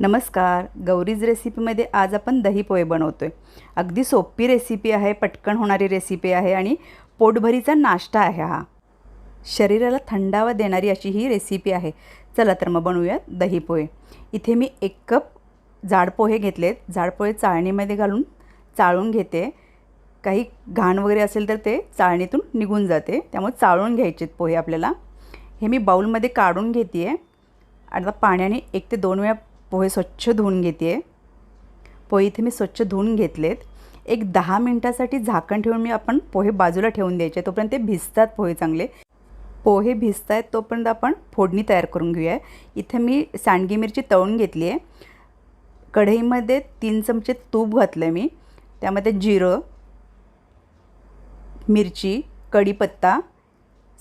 नमस्कार. गौरीज रेसिपीमध्ये आज आपण दही पोहे बनवतो आहे अगदी सोपी रेसिपी आहे पटकन होणारी रेसिपी आहे आणि पोटभरीचा नाश्ता आहे हा. शरीराला थंडावा देणारी अशी ही रेसिपी आहे. चला तर मग बनवूयात दही पोहे. इथे मी एक कप जाड पोहे घेतलेत. जाड पोहे चाळणीमध्ये घालून चाळून घेते. काही घाण वगैरे असेल तर ते चाळणीतून निघून जाते. त्यामुळे चाळून घ्यायचेत पोहे आपल्याला. हे मी बाऊलमध्ये काढून घेते आहे आता पाण्याने एक ते दोन वेळा पोहे स्वच्छ धुवून घेते आहे पोहे इथे मी स्वच्छ धुवून घेतलेत. एक दहा मिनटासाठी झाकण ठेवून मी आपण पोहे बाजूला ठेवून द्यायचे. तोपर्यंत ते भिजतात पोहे चांगले. पोहे भिजत आहेत तोपर्यंत आपण फोडणी तयार करून घेऊया. इथे मी सांडगी मिरची तळून घेतली आहे. कढईमध्ये तीन चमचे तूप घातलं आहे मी. त्यामध्ये जिरं मिरची कढीपत्ता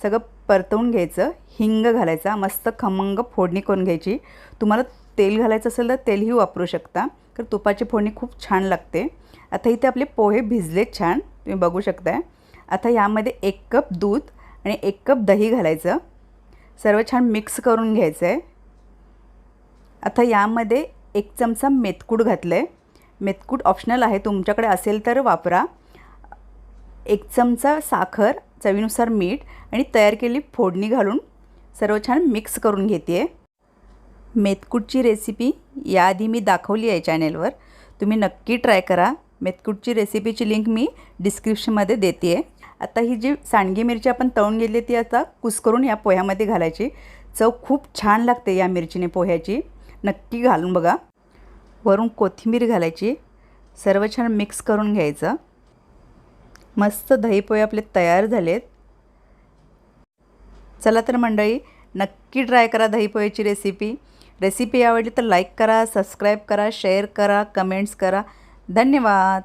सगळं परतवून घ्यायचं. हिंग घालायचा. मस्त खमंग फोडणी करून घ्यायची. तुम्हाला तेल घालायचं असेल तर तेलही वापरू शकता. तर तुपाची फोडणी खूप छान लागते. आता इथे आपले पोहे भिजलेत छान. तुम्ही बघू शकताय. आता यामध्ये एक कप दूध आणि एक कप दही घालायचं. सर्व छान मिक्स करून घ्यायचं आहे आता यामध्ये एक चमचा मेथकूट घातलं आहे मेथकूट ऑप्शनल आहे. तुमच्याकडे असेल तर वापरा. एक चमचा साखर चवीनुसार मीठ आणि तयार केलेली फोडणी घालून सर्व छान मिक्स करून घेते आहे मेथकूटची रेसिपी याआधी मी दाखवली आहे चॅनेलवर तुम्ही नक्की ट्राय करा. मेथकूटची रेसिपीची लिंक मी डिस्क्रिप्शनमध्ये देते आहे आता ही जी सांडगी मिरची आपण तळून घेतली ती आता कुस्करून या पोह्यामध्ये घालायची. चव खूप छान लागते या मिरचीने पोह्याची. नक्की घालून बघा. वरून कोथिंबीर घालायची. सर्व छान मिक्स करून घ्यायचं. मस्त दही पोहे आपले तयार झालेत. चला तर मंडळी नक्की ट्राय करा दही रेसिपी रेसिपी आवडली तर लाईक करा सबस्क्राईब करा शेअर करा कमेंट्स करा. धन्यवाद.